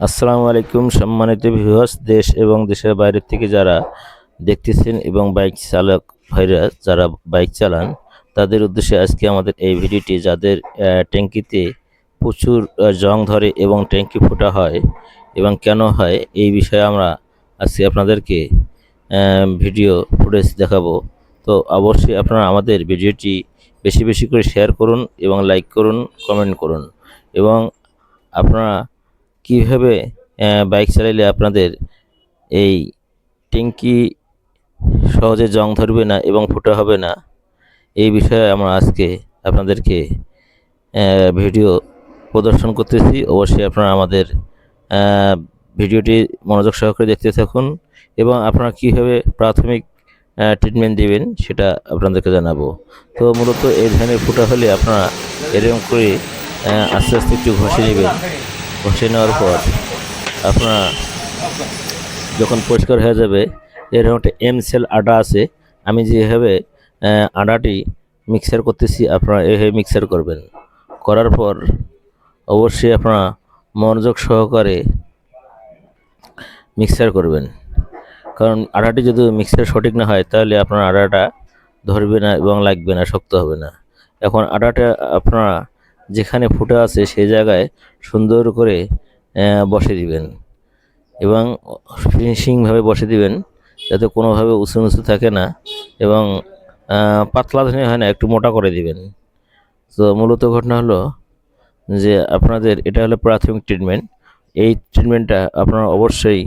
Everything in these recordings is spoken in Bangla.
আসসালামু আলাইকুম সম্মানিত ভিউয়ার্স, দেশ এবং দেশের বাইরের থেকে যারা দেখতেছেন এবং বাইক চালক ভাইরা যারা বাইক চালান, তাদের উদ্দেশ্যে আজকে আমাদের এই ভিডিওটি যাদের ট্যাঙ্কিতে প্রচুর জং ধরে এবং ট্যাঙ্কি ফোটা হয় এবং কেন হয় এই বিষয়ে আমরা আজকে আপনাদেরকে ভিডিও ফুটেজ দেখাবো। তো অবশ্যই আপনারা আমাদের ভিডিওটি বেশি বেশি করে শেয়ার করুন এবং লাইক করুন, কমেন্ট করুন এবং আপনারা কীভাবে বাইক চালাইলে আপনাদের এই ট্যাঙ্কি সহজে জং ধরবে না এবং ফুটা হবে না? এই বিষয়ে আমরা আজকে আপনাদেরকে ভিডিও প্রদর্শন করতেছি। অবশ্যই আপনারা আমাদের ভিডিওটি মনোযোগ সহকারে দেখতে থাকুন এবং আপনারা কীভাবে প্রাথমিক ট্রিটমেন্ট দিবেন সেটা আপনাদেরকে জানাব। তো মূলত এই ধরনের ফুটা হলে আপনারা এরকম করে আস্তে আস্তে একটু ঘষে নেবেন। ঘষে নেওয়ার পর আপনার যখন পরিষ্কার হয়ে যাবে, এরকম একটা এম সেল আটা আছে, আমি যেভাবে আটাটি মিক্সার করতেছি, আপনারা এভাবে মিক্সার করবেন। করার পর অবশ্যই আপনারা মনোযোগ সহকারে মিক্সার করবেন। কারণ আটাটি যদি মিক্সার সঠিক না হয়, তাহলে আপনার আটাটা ধরবে না এবং লাগবে না, শক্ত হবে না। এখন আটাটা আপনারা যেখানে ফুটা আছে সে জায়গায় সুন্দর করে বসে দিবেন। এবং ফিনিশিংভাবে বসে দিবেন, যাতে কোনোভাবে উঁচু নিচু থাকে না। এবং পাতলা ধনে হয় না, একটু মোটা করে দিবেন। তো মূলত ঘটনা হলো যে আপনাদের এটা হলো প্রাথমিক ট্রিটমেন্ট এই ট্রিটমেন্টটা আপনারা অবশ্যই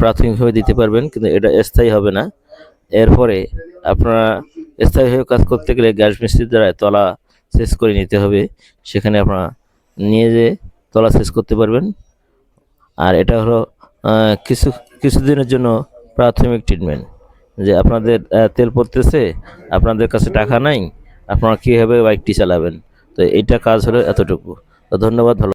প্রাথমিকভাবে দিতে পারবেন, কিন্তু এটা স্থায়ী হবে না। এরপরে আপনারা স্থায়ীভাবে কাজ করতে গেলে গ্যাস মিস্ত্রির দ্বারা তলা সেচ করে নিতে হবে। সেখানে আপনারা নিয়ে যেয়ে তলা সেচ করতে পারবেন। আর এটা হলো কিছু কিছু, কিছুদিনের জন্য প্রাথমিক ট্রিটমেন্ট যে আপনাদের তেল পড়তেছে, আপনাদের কাছে টাকা নাই, আপনারা কীভাবে বাইকটি চালাবেন? তো এইটা কাজ হলো এতটুকু। তো ধন্যবাদ